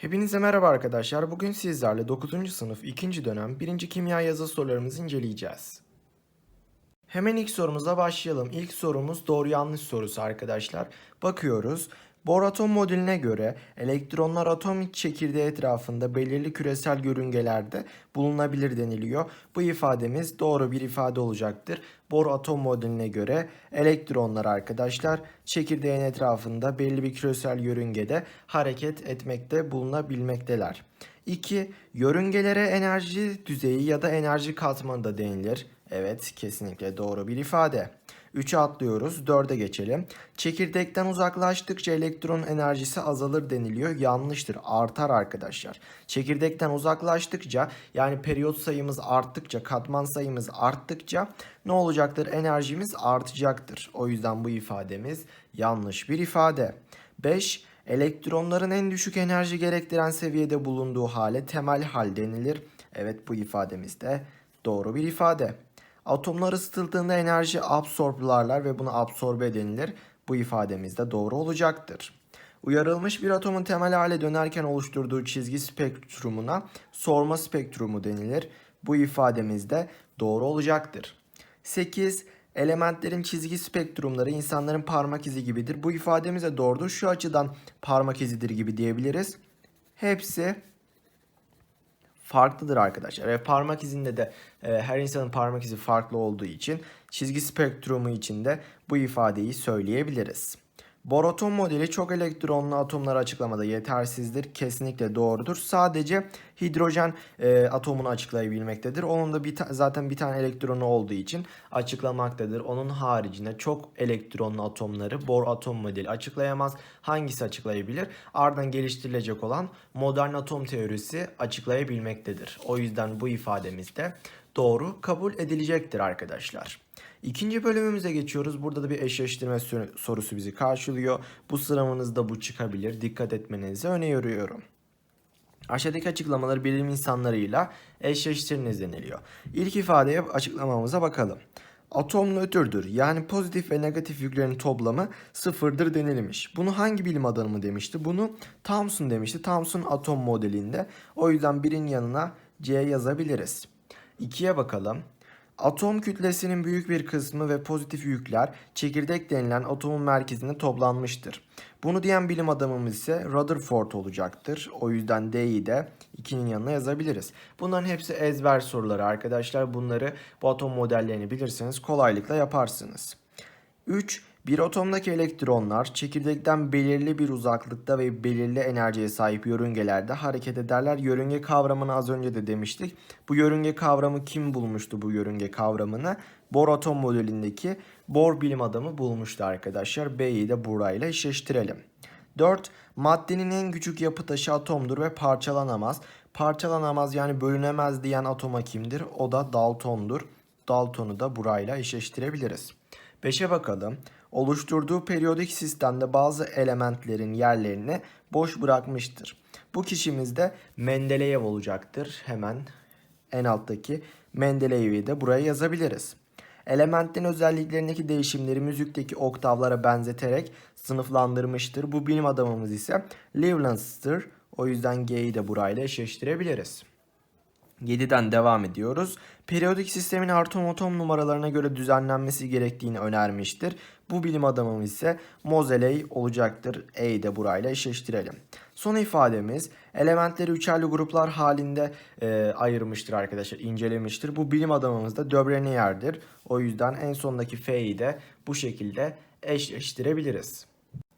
Hepinize merhaba arkadaşlar. Bugün sizlerle 9. sınıf 2. dönem 1. kimya yazı sorularımızı inceleyeceğiz. Hemen ilk sorumuza başlayalım. İlk sorumuz doğru yanlış sorusu arkadaşlar. Bakıyoruz. Bohr atom modeline göre elektronlar atom çekirdeği etrafında belirli küresel yörüngelerde bulunabilir deniliyor. Bu ifademiz doğru bir ifade olacaktır. Bohr atom modeline göre elektronlar arkadaşlar çekirdeğin etrafında belli bir küresel yörüngede hareket etmekte bulunabilmekteler. 2. Yörüngelere enerji düzeyi ya da enerji katmanı da denilir. Evet, kesinlikle doğru bir ifade. 3'e atlıyoruz, 4'e geçelim. Çekirdekten uzaklaştıkça elektron enerjisi azalır deniliyor. Yanlıştır, artar arkadaşlar. Çekirdekten uzaklaştıkça yani periyot sayımız arttıkça, katman sayımız arttıkça ne olacaktır? Enerjimiz artacaktır. O yüzden bu ifademiz yanlış bir ifade. 5. Elektronların en düşük enerji gerektiren seviyede bulunduğu hale temel hal denilir. Evet bu ifademiz de doğru bir ifade. Atomlar ısıtıldığında enerji absorblarlar ve buna absorbe denilir. Bu ifademiz de doğru olacaktır. Uyarılmış bir atomun temel hale dönerken oluşturduğu çizgi spektrumuna sorma spektrumu denilir. Bu ifademiz de doğru olacaktır. 8. Elementlerin çizgi spektrumları insanların parmak izi gibidir. Bu ifademiz de doğrudur. Şu açıdan parmak izidir gibi diyebiliriz. Hepsi farklıdır arkadaşlar. Ve parmak izinde de e, her insanın parmak izi farklı olduğu için çizgi spektrumu içinde bu ifadeyi söyleyebiliriz. Bohr atom modeli çok elektronlu atomları açıklamada yetersizdir. Kesinlikle doğrudur. Sadece hidrojen e, atomunu açıklayabilmektedir. Onun da bir zaten bir tane elektronu olduğu için açıklamaktadır. Onun haricinde çok elektronlu atomları Bohr atom modeli açıklayamaz. Hangisi açıklayabilir? Ardından geliştirilecek olan modern atom teorisi açıklayabilmektedir. O yüzden bu ifademiz de doğru kabul edilecektir arkadaşlar. İkinci bölümümüze geçiyoruz. Burada da bir eşleştirme sor- sorusu bizi karşılıyor. Bu sınavınızda bu çıkabilir. Dikkat etmenizi öneriyorum. Aşağıdaki açıklamaları bilim insanlarıyla eşleştiriniz deniliyor. İlk ifadeye açıklamamıza bakalım. Atom nötrdür yani pozitif ve negatif yüklerin toplamı sıfırdır denilmiş. Bunu hangi bilim adamı demişti? Bunu Thomson demişti. Thomson atom modelinde. O yüzden birin yanına C yazabiliriz. İkiye bakalım. Atom kütlesinin büyük bir kısmı ve pozitif yükler çekirdek denilen atomun merkezinde toplanmıştır. Bunu diyen bilim adamımız ise Rutherford olacaktır. O yüzden D'yi de 2'nin yanına yazabiliriz. Bunların hepsi ezber soruları arkadaşlar. Bunları bu atom modellerini bilirseniz kolaylıkla yaparsınız. 3. Bir atomdaki elektronlar çekirdekten belirli bir uzaklıkta ve belirli enerjiye sahip yörüngelerde hareket ederler. Yörünge kavramını az önce de demiştik. Bu yörünge kavramı kim bulmuştu bu yörünge kavramını? Bohr atom modelindeki Bohr bilim adamı bulmuştu arkadaşlar. B'yi de burayla eşleştirelim. 4. Maddenin en küçük yapı taşı atomdur ve parçalanamaz. Parçalanamaz yani bölünemez diyen atoma kimdir? O da Dalton'dur. Dalton'u da burayla eşleştirebiliriz. 5'e bakalım. Oluşturduğu periyodik sistemde bazı elementlerin yerlerini boş bırakmıştır. Bu kişimiz de Mendeleyev olacaktır. Hemen en alttaki Mendeleyev'i de buraya yazabiliriz. Elementlerin özelliklerindeki değişimleri müzikteki oktavlara benzeterek sınıflandırmıştır. Bu bilim adamımız ise Leibniz'tir. O yüzden G'yi de burayla eşleştirebiliriz. 7'den devam ediyoruz. Periyodik sistemin atom atom numaralarına göre düzenlenmesi gerektiğini önermiştir. Bu bilim adamımız ise Moseley olacaktır. E'yi de burayla eşleştirelim. Son ifademiz elementleri üçerli gruplar halinde e, ayırmıştır arkadaşlar, incelemiştir. Bu bilim adamımız da Döbrenier'dir. O yüzden en sondaki F'yi de bu şekilde eşleştirebiliriz.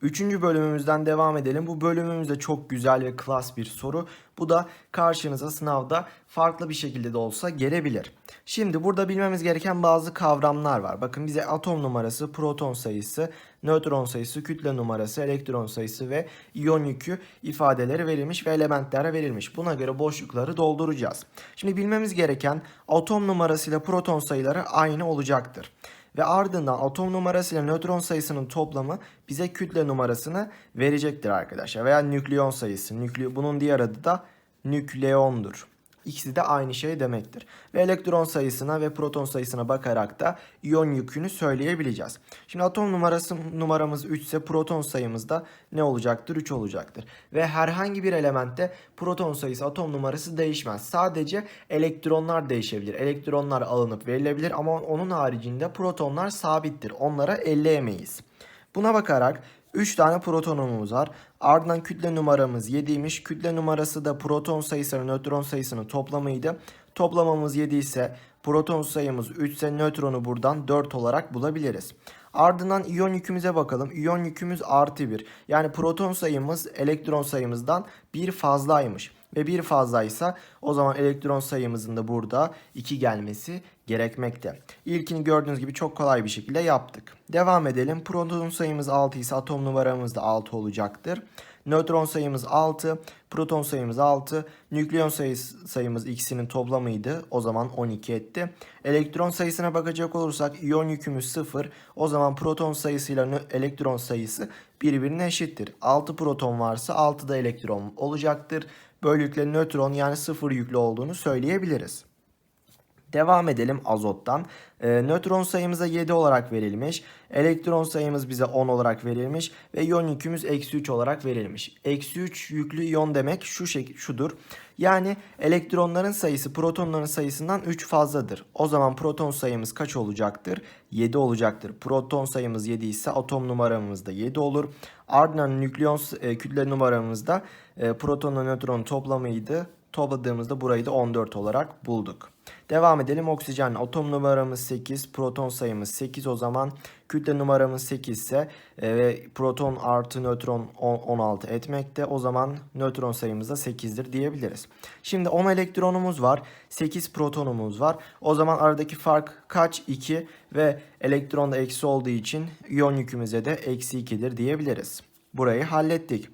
Üçüncü bölümümüzden devam edelim. Bu bölümümüzde çok güzel ve klas bir soru. Bu da karşınıza sınavda farklı bir şekilde de olsa gelebilir. Şimdi burada bilmemiz gereken bazı kavramlar var. Bakın bize atom numarası, proton sayısı, nötron sayısı, kütle numarası, elektron sayısı ve iyon yükü ifadeleri verilmiş ve elementlere verilmiş. Buna göre boşlukları dolduracağız. Şimdi bilmemiz gereken atom numarası ile proton sayıları aynı olacaktır. Ve ardından atom numarası ile nötron sayısının toplamı bize kütle numarasını verecektir arkadaşlar. Veya nükleon sayısı. Nükle bunun diğer adı da nükleondur. İkisi de aynı şey demektir. Ve elektron sayısına ve proton sayısına bakarak da iyon yükünü söyleyebileceğiz. Şimdi atom numarası numaramız 3 ise proton sayımız da ne olacaktır? 3 olacaktır. Ve herhangi bir elementte proton sayısı atom numarası değişmez. Sadece elektronlar değişebilir. Elektronlar alınıp verilebilir ama onun haricinde protonlar sabittir. Onlara elleyemeyiz. Buna bakarak 3 tane protonumuz var. Ardından kütle numaramız 7'ymiş. Kütle numarası da proton sayısı ve nötron sayısının toplamıydı. Toplamamız 7 ise proton sayımız 3 ise nötronu buradan 4 olarak bulabiliriz. Ardından iyon yükümüze bakalım. İyon yükümüz artı 1. Yani proton sayımız elektron sayımızdan bir fazlaymış. Ve bir fazlaysa o zaman elektron sayımızın da burada 2 gelmesi gerekmekte. İlkini gördüğünüz gibi çok kolay bir şekilde yaptık. Devam edelim. Proton sayımız 6 ise atom numaramız da 6 olacaktır. Nötron sayımız 6, proton sayımız 6, nükleon sayısı, sayımız ikisinin toplamıydı. O zaman 12 etti. Elektron sayısına bakacak olursak iyon yükümüz 0. O zaman proton sayısıyla elektron sayısı birbirine eşittir. 6 proton varsa 6 da elektron olacaktır. Böylelikle nötron yani 0 yüklü olduğunu söyleyebiliriz. Devam edelim azottan. Ee, nötron sayımıza 7 olarak verilmiş. Elektron sayımız bize 10 olarak verilmiş. Ve iyon yükümüz eksi 3 olarak verilmiş. Eksi 3 yüklü iyon demek şu şek şudur. Yani elektronların sayısı protonların sayısından 3 fazladır. O zaman proton sayımız kaç olacaktır? 7 olacaktır. Proton sayımız 7 ise atom numaramız da 7 olur. Ardından nükleon e, kütle numaramız da e, protonla nötron toplamıydı. Topladığımızda burayı da 14 olarak bulduk. Devam edelim. Oksijen atom numaramız 8, proton sayımız 8 o zaman kütle numaramız 8 ise e, ve proton artı nötron 10, 16 etmekte. O zaman nötron sayımız da 8'dir diyebiliriz. Şimdi 10 elektronumuz var, 8 protonumuz var. O zaman aradaki fark kaç? 2 ve elektron da eksi olduğu için iyon yükümüze de eksi 2'dir diyebiliriz. Burayı hallettik.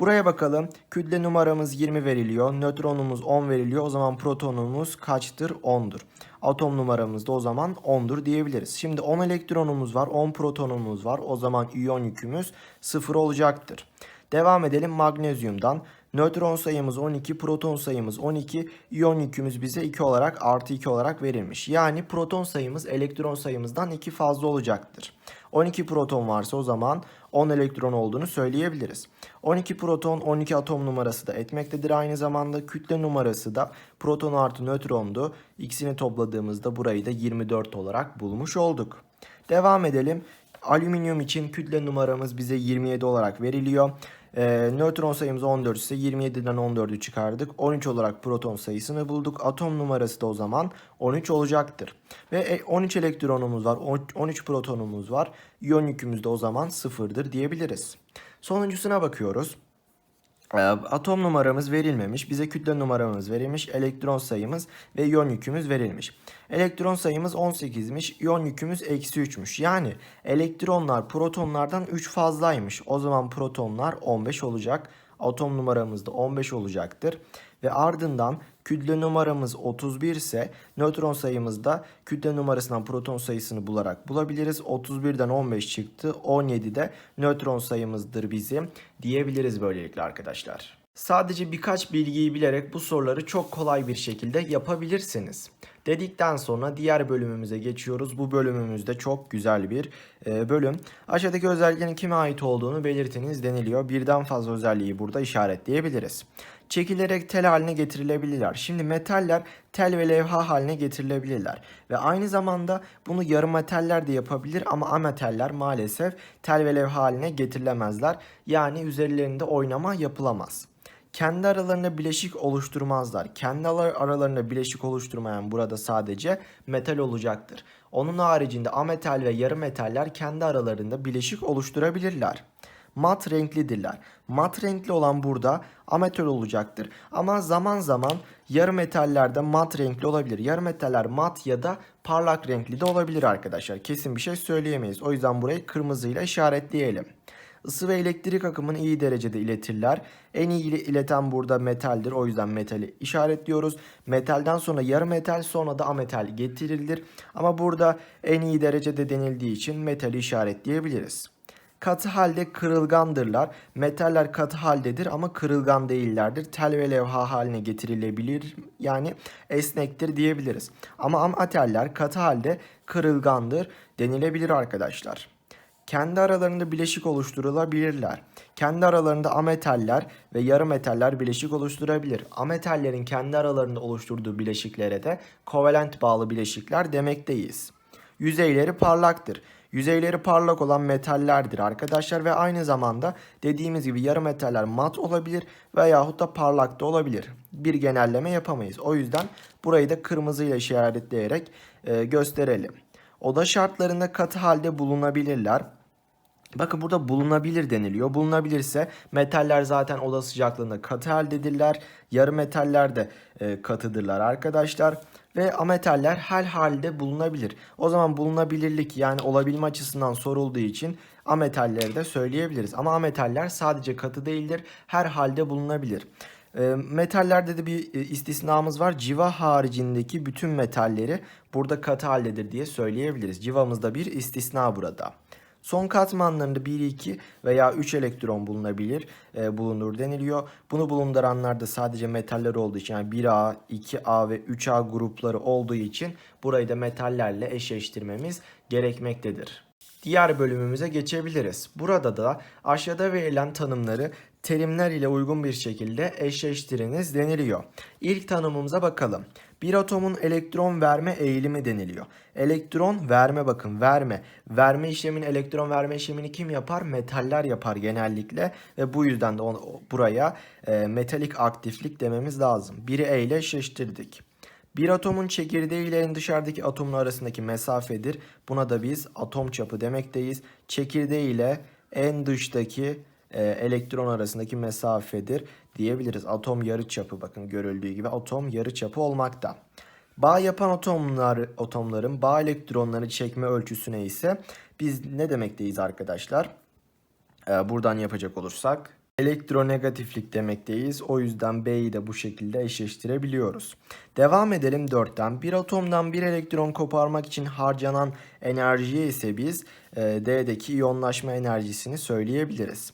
Buraya bakalım. Kütle numaramız 20 veriliyor. Nötronumuz 10 veriliyor. O zaman protonumuz kaçtır? 10'dur. Atom numaramız da o zaman 10'dur diyebiliriz. Şimdi 10 elektronumuz var. 10 protonumuz var. O zaman iyon yükümüz 0 olacaktır. Devam edelim magnezyumdan. Nötron sayımız 12, proton sayımız 12, iyon yükümüz bize 2 olarak artı 2 olarak verilmiş. Yani proton sayımız elektron sayımızdan 2 fazla olacaktır. 12 proton varsa o zaman 10 elektron olduğunu söyleyebiliriz. 12 proton 12 atom numarası da etmektedir. Aynı zamanda kütle numarası da proton artı nötrondu. İkisini topladığımızda burayı da 24 olarak bulmuş olduk. Devam edelim. Alüminyum için kütle numaramız bize 27 olarak veriliyor. Ee, nötron sayımız 14 ise 27'den 14'ü çıkardık. 13 olarak proton sayısını bulduk. Atom numarası da o zaman 13 olacaktır. Ve 13 elektronumuz var. 13 protonumuz var. İyon yükümüz de o zaman sıfırdır diyebiliriz. Sonuncusuna bakıyoruz. Ee, Atom numaramız verilmemiş. Bize kütle numaramız verilmiş. Elektron sayımız ve iyon yükümüz verilmiş. Elektron sayımız 18'miş. iyon yükümüz eksi 3'müş. Yani elektronlar protonlardan 3 fazlaymış. O zaman protonlar 15 olacak. Atom numaramız da 15 olacaktır. Ve ardından kütle numaramız 31 ise nötron sayımız da kütle numarasından proton sayısını bularak bulabiliriz. 31'den 15 çıktı. 17 de nötron sayımızdır bizim diyebiliriz böylelikle arkadaşlar. Sadece birkaç bilgiyi bilerek bu soruları çok kolay bir şekilde yapabilirsiniz. Dedikten sonra diğer bölümümüze geçiyoruz. Bu bölümümüzde çok güzel bir e, bölüm. Aşağıdaki özelliklerin kime ait olduğunu belirtiniz deniliyor. Birden fazla özelliği burada işaretleyebiliriz. Çekilerek tel haline getirilebilirler. Şimdi metaller tel ve levha haline getirilebilirler. Ve aynı zamanda bunu yarı metaller de yapabilir ama ametaller maalesef tel ve levha haline getirilemezler. Yani üzerlerinde oynama yapılamaz kendi aralarında bileşik oluşturmazlar. Kendi aralarında bileşik oluşturmayan burada sadece metal olacaktır. Onun haricinde ametal ve yarı metaller kendi aralarında bileşik oluşturabilirler. Mat renklidirler. Mat renkli olan burada ametal olacaktır. Ama zaman zaman yarı metallerde mat renkli olabilir. Yarı metaller mat ya da parlak renkli de olabilir arkadaşlar. Kesin bir şey söyleyemeyiz. O yüzden burayı kırmızıyla işaretleyelim. Isı ve elektrik akımını iyi derecede iletirler. En iyi ileten burada metaldir. O yüzden metali işaretliyoruz. Metalden sonra yarı metal sonra da ametal getirilir. Ama burada en iyi derecede denildiği için metali işaretleyebiliriz. Katı halde kırılgandırlar. Metaller katı haldedir ama kırılgan değillerdir. Tel ve levha haline getirilebilir. Yani esnektir diyebiliriz. Ama ametaller katı halde kırılgandır denilebilir arkadaşlar. Kendi aralarında bileşik oluşturulabilirler. Kendi aralarında ametaller ve yarı metaller bileşik oluşturabilir. Ametallerin kendi aralarında oluşturduğu bileşiklere de kovalent bağlı bileşikler demekteyiz. Yüzeyleri parlaktır. Yüzeyleri parlak olan metallerdir arkadaşlar ve aynı zamanda dediğimiz gibi yarı metaller mat olabilir veyahut da parlak da olabilir. Bir genelleme yapamayız. O yüzden burayı da kırmızıyla işaretleyerek e, gösterelim. Oda şartlarında katı halde bulunabilirler. Bakın burada bulunabilir deniliyor. Bulunabilirse metaller zaten oda sıcaklığında katı haldedirler. Yarı metaller de e, katıdırlar arkadaşlar. Ve ametaller her halde bulunabilir. O zaman bulunabilirlik yani olabilme açısından sorulduğu için ametalleri de söyleyebiliriz. Ama ametaller sadece katı değildir. Her halde bulunabilir. E, metallerde de bir e, istisnamız var. Civa haricindeki bütün metalleri burada katı haldedir diye söyleyebiliriz. Civamızda bir istisna burada. Son katmanlarında 1, 2 veya 3 elektron bulunabilir, e, bulunur deniliyor. Bunu bulunduranlar da sadece metaller olduğu için yani 1A, 2A ve 3A grupları olduğu için burayı da metallerle eşleştirmemiz gerekmektedir. Diğer bölümümüze geçebiliriz. Burada da aşağıda verilen tanımları terimler ile uygun bir şekilde eşleştiriniz deniliyor. İlk tanımımıza bakalım. Bir atomun elektron verme eğilimi deniliyor. Elektron verme bakın verme. Verme işlemini elektron verme işlemini kim yapar? Metaller yapar genellikle ve bu yüzden de onu, buraya e, metalik aktiflik dememiz lazım. Biri E ile eşleştirdik. Bir atomun çekirdeği ile en dışarıdaki atomun arasındaki mesafedir. Buna da biz atom çapı demekteyiz. Çekirdeği ile en dıştaki e, elektron arasındaki mesafedir diyebiliriz. Atom yarı çapı bakın görüldüğü gibi atom yarı çapı olmakta. Bağ yapan atomlar, atomların bağ elektronları çekme ölçüsüne ise biz ne demekteyiz arkadaşlar? Ee, buradan yapacak olursak elektronegatiflik demekteyiz. O yüzden B'yi de bu şekilde eşleştirebiliyoruz. Devam edelim 4'ten. Bir atomdan bir elektron koparmak için harcanan enerjiye ise biz e, D'deki iyonlaşma enerjisini söyleyebiliriz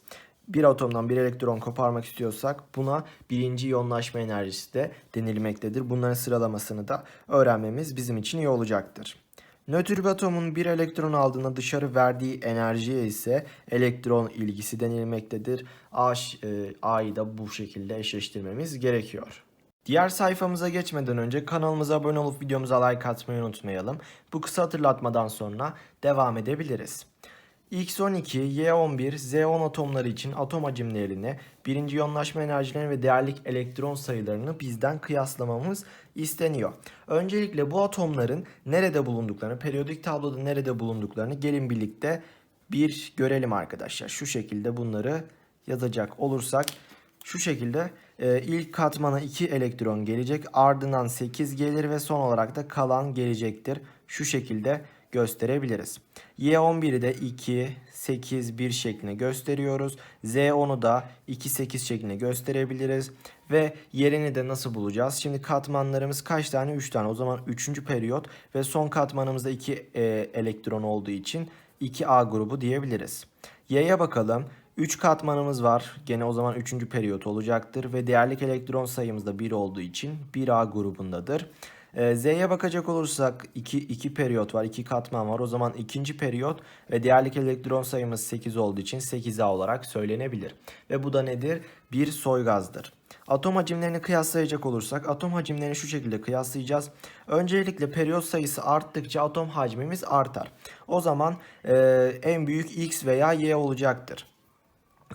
bir atomdan bir elektron koparmak istiyorsak buna birinci iyonlaşma enerjisi de denilmektedir. Bunların sıralamasını da öğrenmemiz bizim için iyi olacaktır. Nötr bir atomun bir elektron aldığında dışarı verdiği enerjiye ise elektron ilgisi denilmektedir. A, e, A'yı da bu şekilde eşleştirmemiz gerekiyor. Diğer sayfamıza geçmeden önce kanalımıza abone olup videomuza like atmayı unutmayalım. Bu kısa hatırlatmadan sonra devam edebiliriz. X12, Y11, Z10 atomları için atom hacimlerini, birinci yoğunlaşma enerjilerini ve değerlik elektron sayılarını bizden kıyaslamamız isteniyor. Öncelikle bu atomların nerede bulunduklarını, periyodik tabloda nerede bulunduklarını gelin birlikte bir görelim arkadaşlar. Şu şekilde bunları yazacak olursak şu şekilde e, ilk katmana 2 elektron gelecek ardından 8 gelir ve son olarak da kalan gelecektir. Şu şekilde gösterebiliriz. Y11'i de 2, 8, 1 şeklinde gösteriyoruz. Z10'u da 2, 8 şeklinde gösterebiliriz. Ve yerini de nasıl bulacağız? Şimdi katmanlarımız kaç tane? 3 tane. O zaman 3. periyot ve son katmanımızda 2 e, elektron olduğu için 2A grubu diyebiliriz. Y'ye bakalım. 3 katmanımız var. Gene o zaman 3. periyot olacaktır ve değerlik elektron sayımız da 1 olduğu için 1A grubundadır. Ee, Z'ye bakacak olursak 2 2 periyot var, 2 katman var. O zaman ikinci periyot ve değerlik elektron sayımız 8 olduğu için 8A olarak söylenebilir. Ve bu da nedir? Bir soy gazdır. Atom hacimlerini kıyaslayacak olursak atom hacimlerini şu şekilde kıyaslayacağız. Öncelikle periyot sayısı arttıkça atom hacmimiz artar. O zaman e, en büyük X veya Y olacaktır.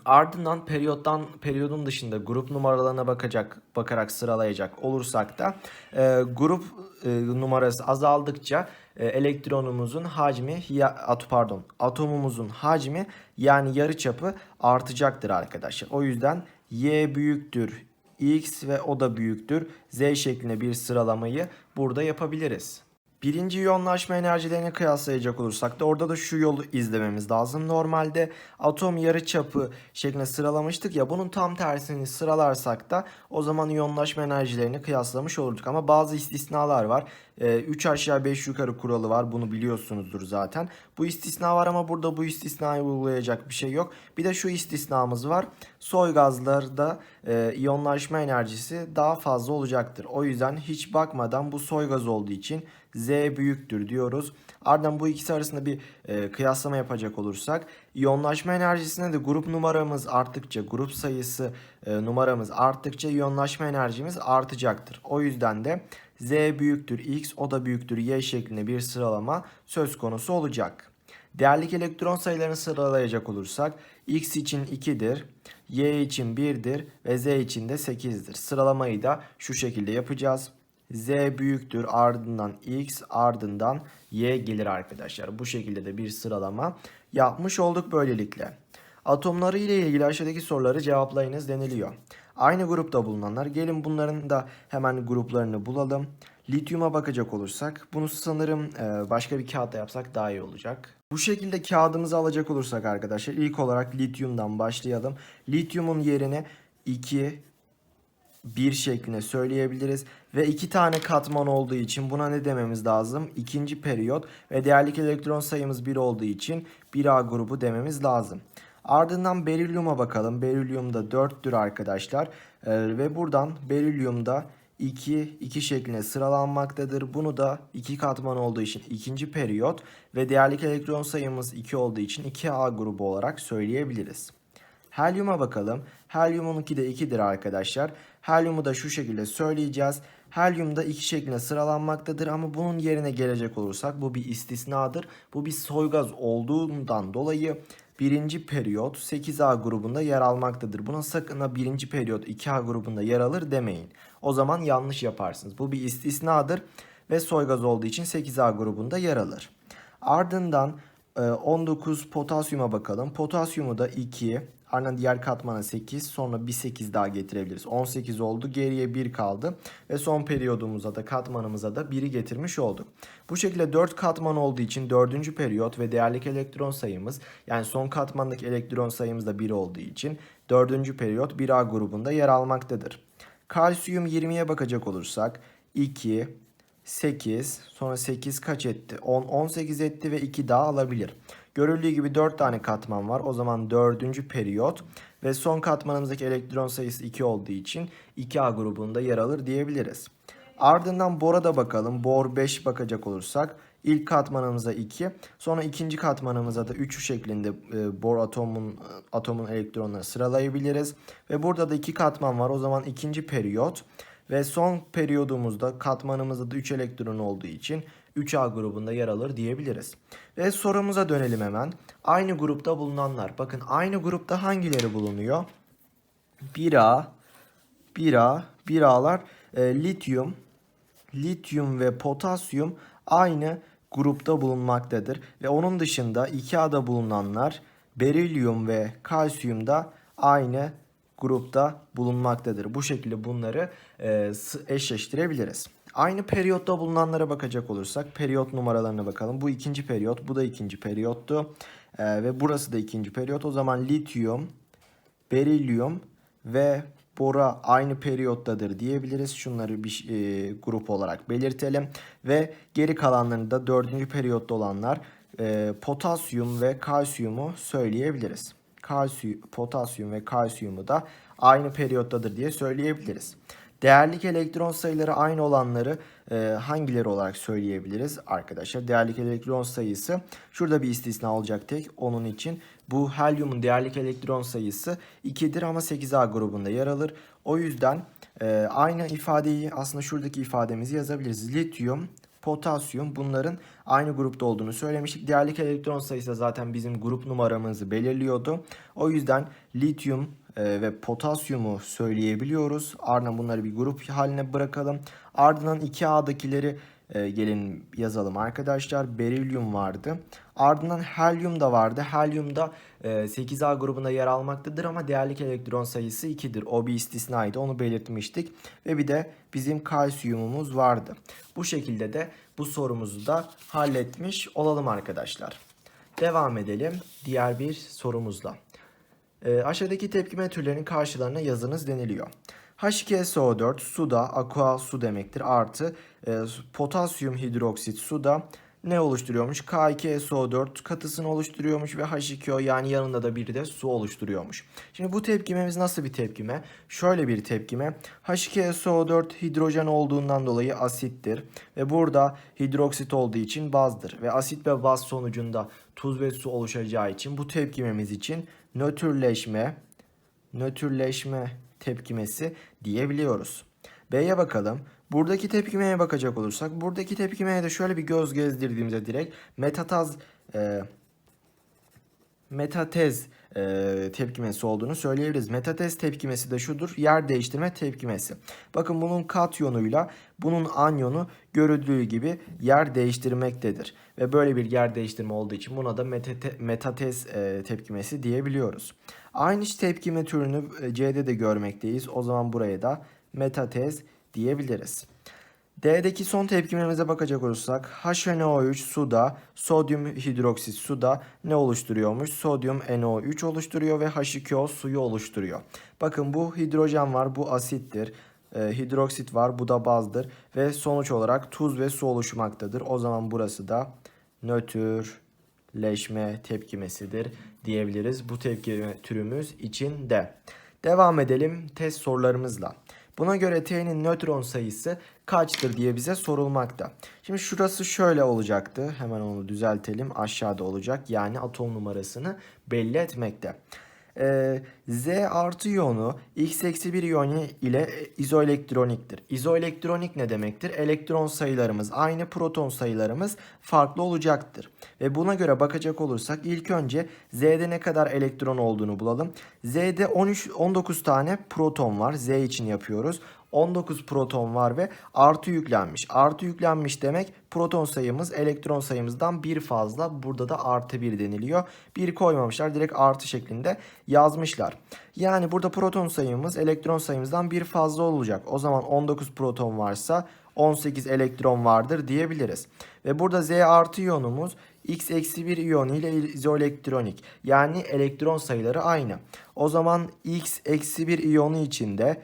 Ardından periyottan periyodun dışında grup numaralarına bakacak bakarak sıralayacak olursak da e, grup e, numarası azaldıkça e, elektronumuzun hacmi ya at pardon atomumuzun hacmi yani yarıçapı artacaktır arkadaşlar. O yüzden y büyüktür x ve o da büyüktür z şeklinde bir sıralamayı burada yapabiliriz. Birinci iyonlaşma enerjilerini kıyaslayacak olursak da orada da şu yolu izlememiz lazım. Normalde atom yarıçapı şeklinde sıralamıştık ya bunun tam tersini sıralarsak da o zaman iyonlaşma enerjilerini kıyaslamış olurduk. Ama bazı istisnalar var. 3 aşağı 5 yukarı kuralı var. Bunu biliyorsunuzdur zaten. Bu istisna var ama burada bu istisnayı uygulayacak bir şey yok. Bir de şu istisnamız var. Soy gazlarda e, iyonlaşma enerjisi daha fazla olacaktır. O yüzden hiç bakmadan bu soy gaz olduğu için Z büyüktür diyoruz. Ardından bu ikisi arasında bir e, kıyaslama yapacak olursak iyonlaşma enerjisinde de grup numaramız arttıkça grup sayısı e, numaramız arttıkça iyonlaşma enerjimiz artacaktır. O yüzden de Z büyüktür X o da büyüktür Y şeklinde bir sıralama söz konusu olacak. Değerlik elektron sayılarını sıralayacak olursak X için 2'dir, Y için 1'dir ve Z için de 8'dir. Sıralamayı da şu şekilde yapacağız. Z büyüktür ardından X ardından Y gelir arkadaşlar. Bu şekilde de bir sıralama yapmış olduk böylelikle. Atomları ile ilgili aşağıdaki soruları cevaplayınız deniliyor. Aynı grupta bulunanlar gelin bunların da hemen gruplarını bulalım. Lityuma bakacak olursak bunu sanırım e, başka bir kağıtta yapsak daha iyi olacak. Bu şekilde kağıdımızı alacak olursak arkadaşlar ilk olarak lityumdan başlayalım. Lityumun yerine 2, 1 şeklinde söyleyebiliriz. Ve iki tane katman olduğu için buna ne dememiz lazım? İkinci periyot ve değerlik elektron sayımız 1 olduğu için 1A grubu dememiz lazım. Ardından berilyuma bakalım. Berilyum da 4'tür arkadaşlar. Ee, ve buradan berilyumda 2, 2 şeklinde sıralanmaktadır. Bunu da iki katman olduğu için ikinci periyot ve değerlik elektron sayımız 2 olduğu için 2A grubu olarak söyleyebiliriz. Helyuma bakalım. Helyumunki de 2'dir arkadaşlar. Helyumu da şu şekilde söyleyeceğiz. Helyum da iki şeklinde sıralanmaktadır ama bunun yerine gelecek olursak bu bir istisnadır. Bu bir soygaz olduğundan dolayı birinci periyot 8A grubunda yer almaktadır. Buna sakın ha birinci periyot 2A grubunda yer alır demeyin. O zaman yanlış yaparsınız. Bu bir istisnadır ve soygaz olduğu için 8A grubunda yer alır. Ardından 19 potasyuma bakalım. Potasyumu da 2, Ardından diğer katmana 8 sonra bir 8 daha getirebiliriz. 18 oldu geriye 1 kaldı ve son periyodumuza da katmanımıza da 1'i getirmiş olduk. Bu şekilde 4 katman olduğu için 4. periyot ve değerlik elektron sayımız yani son katmandaki elektron sayımız da 1 olduğu için 4. periyot 1A grubunda yer almaktadır. Kalsiyum 20'ye bakacak olursak 2, 8 sonra 8 kaç etti? 10, 18 etti ve 2 daha alabilir. Görüldüğü gibi 4 tane katman var. O zaman 4. periyot ve son katmanımızdaki elektron sayısı 2 olduğu için 2A grubunda yer alır diyebiliriz. Ardından bora da bakalım. Bor 5 bakacak olursak ilk katmanımıza 2, sonra ikinci katmanımıza da 3 şeklinde e, bor atomun atomun elektronları sıralayabiliriz. Ve burada da 2 katman var. O zaman ikinci periyot ve son periyodumuzda katmanımızda da 3 elektron olduğu için 3A grubunda yer alır diyebiliriz. Ve sorumuza dönelim hemen. Aynı grupta bulunanlar. Bakın aynı grupta hangileri bulunuyor? 1A, 1A, 1A'lar e, lityum, lityum ve potasyum aynı grupta bulunmaktadır. Ve onun dışında 2A'da bulunanlar berilyum ve kalsiyum da aynı grupta bulunmaktadır. Bu şekilde bunları e, eşleştirebiliriz. Aynı periyotta bulunanlara bakacak olursak periyot numaralarına bakalım. Bu ikinci periyot, bu da ikinci periyottu. Ee, ve burası da ikinci periyot. O zaman lityum, berilyum ve bora aynı periyottadır diyebiliriz. Şunları bir e, grup olarak belirtelim. Ve geri kalanlarını da dördüncü periyotta olanlar e, potasyum ve kalsiyumu söyleyebiliriz. Kalsiyum, potasyum ve kalsiyumu da aynı periyottadır diye söyleyebiliriz. Değerlik elektron sayıları aynı olanları e, hangileri olarak söyleyebiliriz arkadaşlar? Değerlik elektron sayısı şurada bir istisna olacak tek onun için. Bu helyumun değerlik elektron sayısı 2'dir ama 8A grubunda yer alır. O yüzden e, aynı ifadeyi aslında şuradaki ifademizi yazabiliriz. Lityum, potasyum bunların aynı grupta olduğunu söylemiştik. Değerlik elektron sayısı zaten bizim grup numaramızı belirliyordu. O yüzden lityum ve potasyumu söyleyebiliyoruz. Ardından bunları bir grup haline bırakalım. Ardından 2A'dakileri e, gelin yazalım arkadaşlar. Berilyum vardı. Ardından helyum da vardı. Helyum da e, 8A grubunda yer almaktadır ama değerlik elektron sayısı 2'dir. O bir istisnaydı onu belirtmiştik. Ve bir de bizim kalsiyumumuz vardı. Bu şekilde de bu sorumuzu da halletmiş olalım arkadaşlar. Devam edelim diğer bir sorumuzla. E, aşağıdaki tepkime türlerinin karşılarına yazınız deniliyor. H2SO4 suda, aqua su demektir. Artı e, potasyum hidroksit suda ne oluşturuyormuş? K2SO4 katısını oluşturuyormuş ve H2O yani yanında da bir de su oluşturuyormuş. Şimdi bu tepkimemiz nasıl bir tepkime? Şöyle bir tepkime. H2SO4 hidrojen olduğundan dolayı asittir ve burada hidroksit olduğu için bazdır ve asit ve baz sonucunda tuz ve su oluşacağı için bu tepkimemiz için nötrleşme nötrleşme tepkimesi diyebiliyoruz. B'ye bakalım. Buradaki tepkimeye bakacak olursak buradaki tepkimeye de şöyle bir göz gezdirdiğimizde direkt metataz e, metatez e, tepkimesi olduğunu söyleyebiliriz. Metatez tepkimesi de şudur. Yer değiştirme tepkimesi. Bakın bunun katyonuyla bunun anyonu görüldüğü gibi yer değiştirmektedir. Ve böyle bir yer değiştirme olduğu için buna da metate, metatez e, tepkimesi diyebiliyoruz. Aynı tepkime türünü e, C'de de görmekteyiz. O zaman buraya da metatez diyebiliriz. D'deki son tepkimemize bakacak olursak HNO3 suda, sodyum hidroksit suda ne oluşturuyormuş? Sodyum NO3 oluşturuyor ve H2O suyu oluşturuyor. Bakın bu hidrojen var, bu asittir. E, hidroksit var, bu da bazdır ve sonuç olarak tuz ve su oluşmaktadır. O zaman burası da nötrleşme tepkimesidir diyebiliriz bu tepkime türümüz için de. Devam edelim test sorularımızla. Buna göre T'nin nötron sayısı kaçtır diye bize sorulmakta. Şimdi şurası şöyle olacaktı. Hemen onu düzeltelim. Aşağıda olacak. Yani atom numarasını belli etmekte. Ee, Z artı iyonu X eksi 1 iyonu ile izoelektroniktir. İzoelektronik ne demektir? Elektron sayılarımız aynı, proton sayılarımız farklı olacaktır. Ve buna göre bakacak olursak ilk önce Z'de ne kadar elektron olduğunu bulalım. Z'de 13 19 tane proton var. Z için yapıyoruz. 19 proton var ve artı yüklenmiş. Artı yüklenmiş demek proton sayımız elektron sayımızdan bir fazla. Burada da artı bir deniliyor. Bir koymamışlar direkt artı şeklinde yazmışlar. Yani burada proton sayımız elektron sayımızdan bir fazla olacak. O zaman 19 proton varsa 18 elektron vardır diyebiliriz. Ve burada Z artı iyonumuz X eksi 1 iyonu ile izoelektronik. Yani elektron sayıları aynı. O zaman X eksi 1 iyonu içinde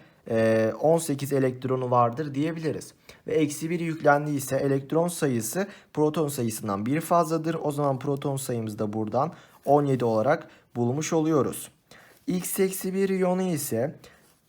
18 elektronu vardır diyebiliriz. Ve eksi 1 yüklendiyse elektron sayısı proton sayısından bir fazladır. O zaman proton sayımız da buradan 17 olarak bulmuş oluyoruz. X eksi 1 iyonu ise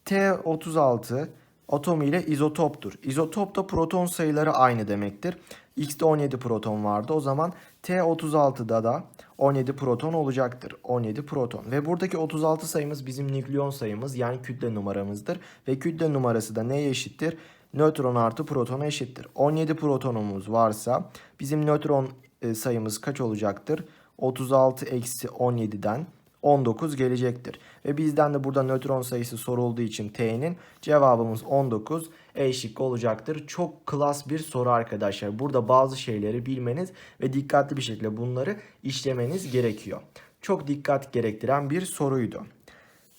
T36 atomu ile izotoptur. İzotop da proton sayıları aynı demektir. X'de 17 proton vardı. O zaman T36'da da 17 proton olacaktır. 17 proton. Ve buradaki 36 sayımız bizim nükleon sayımız yani kütle numaramızdır. Ve kütle numarası da neye eşittir? Nötron artı protona eşittir. 17 protonumuz varsa bizim nötron e, sayımız kaç olacaktır? 36 eksi 17'den 19 gelecektir. Ve bizden de burada nötron sayısı sorulduğu için T'nin cevabımız 19 E şıkkı olacaktır. Çok klas bir soru arkadaşlar. Burada bazı şeyleri bilmeniz ve dikkatli bir şekilde bunları işlemeniz gerekiyor. Çok dikkat gerektiren bir soruydu.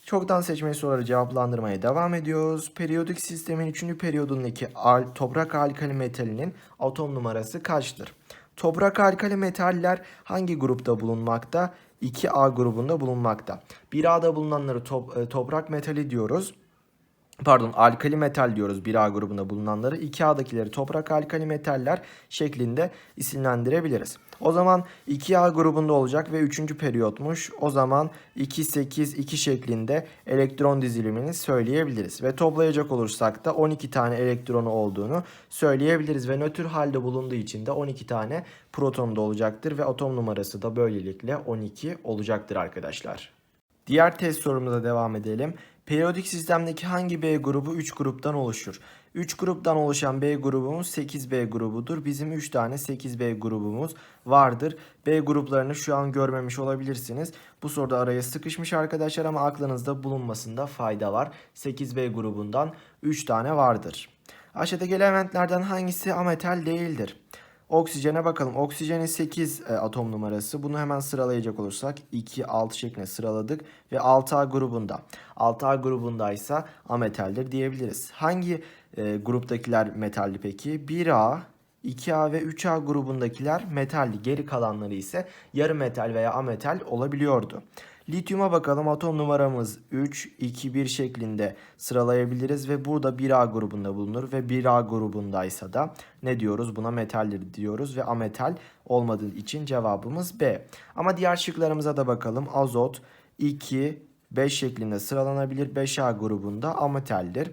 Çoktan seçmeli soruları cevaplandırmaya devam ediyoruz. Periyodik sistemin 3. periyodundaki al, toprak alkali metalinin atom numarası kaçtır? Toprak alkali metaller hangi grupta bulunmakta? 2A grubunda bulunmakta. 1A'da bulunanları top, e, toprak metali diyoruz. Pardon alkali metal diyoruz 1A grubunda bulunanları. 2A'dakileri toprak alkali metaller şeklinde isimlendirebiliriz. O zaman 2A grubunda olacak ve 3. periyotmuş. O zaman 2, 8, 2 şeklinde elektron dizilimini söyleyebiliriz. Ve toplayacak olursak da 12 tane elektronu olduğunu söyleyebiliriz. Ve nötr halde bulunduğu için de 12 tane protonu da olacaktır. Ve atom numarası da böylelikle 12 olacaktır arkadaşlar. Diğer test sorumuza devam edelim. Periyodik sistemdeki hangi B grubu 3 gruptan oluşur? 3 gruptan oluşan B grubumuz 8B grubudur. Bizim 3 tane 8B grubumuz vardır. B gruplarını şu an görmemiş olabilirsiniz. Bu soruda araya sıkışmış arkadaşlar ama aklınızda bulunmasında fayda var. 8B grubundan 3 tane vardır. Aşağıdaki elementlerden hangisi ametal değildir? Oksijene bakalım. Oksijenin 8 e, atom numarası. Bunu hemen sıralayacak olursak 2, 6 şeklinde sıraladık. Ve 6A grubunda. 6A grubundaysa ametaldir diyebiliriz. Hangi e, gruptakiler metalli peki? 1A, 2A ve 3A grubundakiler metalli. Geri kalanları ise yarı metal veya ametal olabiliyordu. Lityuma bakalım atom numaramız 3, 2, 1 şeklinde sıralayabiliriz ve burada 1A grubunda bulunur ve 1A grubundaysa da ne diyoruz? Buna metaldir diyoruz ve ametal olmadığı için cevabımız B. Ama diğer şıklarımıza da bakalım. Azot 2, 5 şeklinde sıralanabilir. 5A grubunda ametaldir.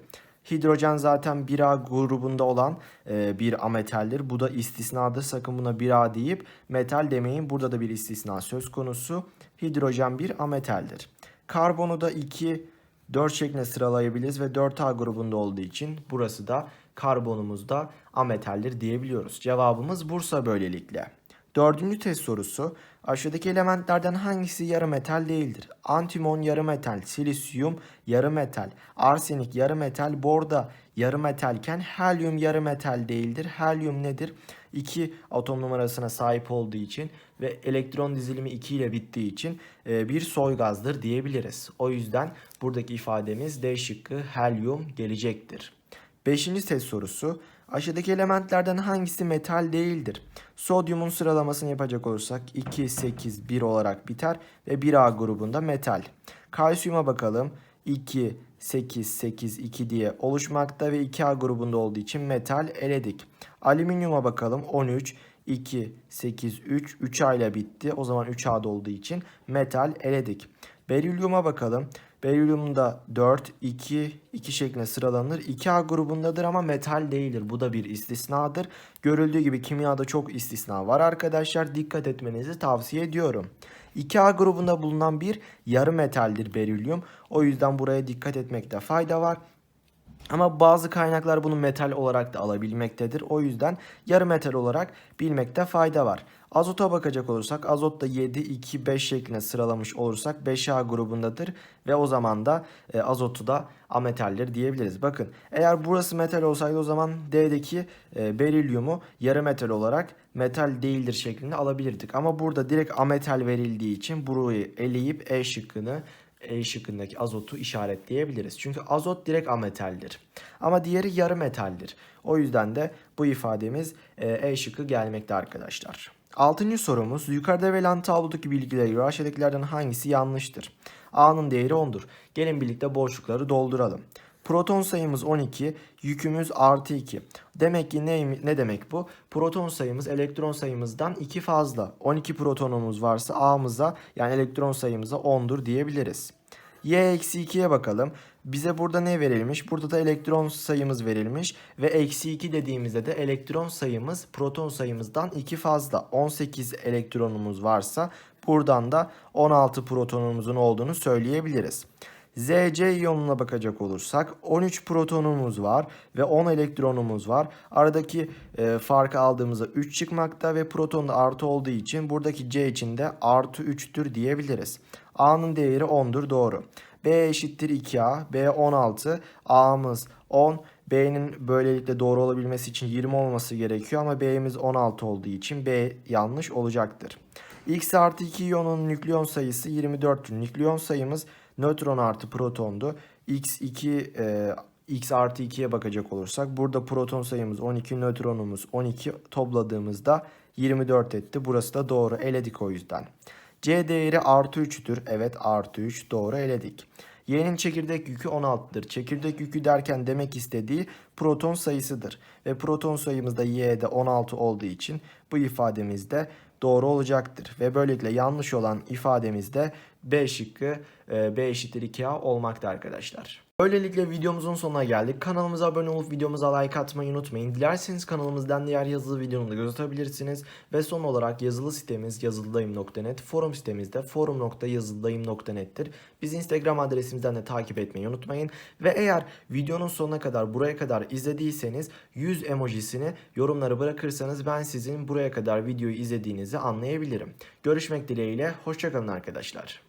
Hidrojen zaten 1A grubunda olan e, bir ametaldir. Bu da istisnadır. Sakın buna 1A deyip metal demeyin. Burada da bir istisna söz konusu. Hidrojen bir ametaldir. Karbonu da 2, 4 şeklinde sıralayabiliriz ve 4A grubunda olduğu için burası da karbonumuz da ametaldir diyebiliyoruz. Cevabımız Bursa böylelikle. Dördüncü test sorusu. Aşağıdaki elementlerden hangisi yarı metal değildir? Antimon yarı metal, silisyum yarı metal, arsenik yarı metal, borda yarı metalken helyum yarı metal değildir. Helyum nedir? 2 atom numarasına sahip olduğu için ve elektron dizilimi 2 ile bittiği için e, bir soy gazdır diyebiliriz. O yüzden buradaki ifademiz D şıkkı helyum gelecektir. Beşinci test sorusu. Aşağıdaki elementlerden hangisi metal değildir? Sodyumun sıralamasını yapacak olursak 2, 8, 1 olarak biter ve 1A grubunda metal. Kalsiyuma bakalım. 2, 8, 8, 2 diye oluşmakta ve 2A grubunda olduğu için metal eledik. Alüminyuma bakalım. 13, 2, 8, 3, 3A ile bitti. O zaman 3A'da olduğu için metal eledik. Berilyuma bakalım. Berilyumda 4, 2, 2 şeklinde sıralanır. 2A grubundadır ama metal değildir. Bu da bir istisnadır. Görüldüğü gibi kimyada çok istisna var arkadaşlar. Dikkat etmenizi tavsiye ediyorum. 2A grubunda bulunan bir yarı metaldir berilyum. O yüzden buraya dikkat etmekte fayda var. Ama bazı kaynaklar bunu metal olarak da alabilmektedir. O yüzden yarı metal olarak bilmekte fayda var. Azota bakacak olursak azot da 7, 2, 5 şeklinde sıralamış olursak 5A grubundadır ve o zaman da e, azotu da ametaldir diyebiliriz. Bakın eğer burası metal olsaydı o zaman D'deki e, berilyumu yarı metal olarak metal değildir şeklinde alabilirdik. Ama burada direkt ametal verildiği için burayı eleyip E şıkkını e şıkkındaki azotu işaretleyebiliriz. Çünkü azot direkt ametaldir. Ama diğeri yarı metaldir. O yüzden de bu ifademiz E şıkkı gelmekte arkadaşlar. Altıncı sorumuz yukarıda verilen tablodaki bilgilere göre aşağıdakilerden hangisi yanlıştır? A'nın değeri 10'dur. Gelin birlikte boşlukları dolduralım. Proton sayımız 12, yükümüz artı 2. Demek ki ne, ne demek bu? Proton sayımız elektron sayımızdan 2 fazla. 12 protonumuz varsa A'mıza yani elektron sayımıza 10'dur diyebiliriz. Y eksi 2'ye bakalım. Bize burada ne verilmiş? Burada da elektron sayımız verilmiş. Ve eksi 2 dediğimizde de elektron sayımız proton sayımızdan 2 fazla. 18 elektronumuz varsa buradan da 16 protonumuzun olduğunu söyleyebiliriz. ZC iyonuna bakacak olursak 13 protonumuz var ve 10 elektronumuz var. Aradaki e, farkı aldığımızda 3 çıkmakta ve proton da artı olduğu için buradaki C için de artı 3'tür diyebiliriz. A'nın değeri 10'dur doğru. B eşittir 2A, B 16, A'mız 10, B'nin böylelikle doğru olabilmesi için 20 olması gerekiyor ama B'miz 16 olduğu için B yanlış olacaktır. X artı 2 iyonun nükleon sayısı 24'tür. Nükleon sayımız nötron artı protondu. X2 e, X artı 2'ye bakacak olursak burada proton sayımız 12, nötronumuz 12 topladığımızda 24 etti. Burası da doğru eledik o yüzden. C değeri artı 3'tür. Evet artı 3 doğru eledik. Y'nin çekirdek yükü 16'dır. Çekirdek yükü derken demek istediği proton sayısıdır. Ve proton sayımız da Y'de 16 olduğu için bu ifademiz de doğru olacaktır. Ve böylelikle yanlış olan ifademiz de B şıkkı e, B eşittir 2A olmakta arkadaşlar. Böylelikle videomuzun sonuna geldik. Kanalımıza abone olup videomuza like atmayı unutmayın. Dilerseniz kanalımızdan diğer yazılı videomu da göz atabilirsiniz. Ve son olarak yazılı sitemiz yazılıdayım.net, forum sitemizde forum.yazılıdayım.net'tir. Biz Instagram adresimizden de takip etmeyi unutmayın. Ve eğer videonun sonuna kadar buraya kadar izlediyseniz 100 emojisini yorumlara bırakırsanız ben sizin buraya kadar videoyu izlediğinizi anlayabilirim. Görüşmek dileğiyle, hoşçakalın arkadaşlar.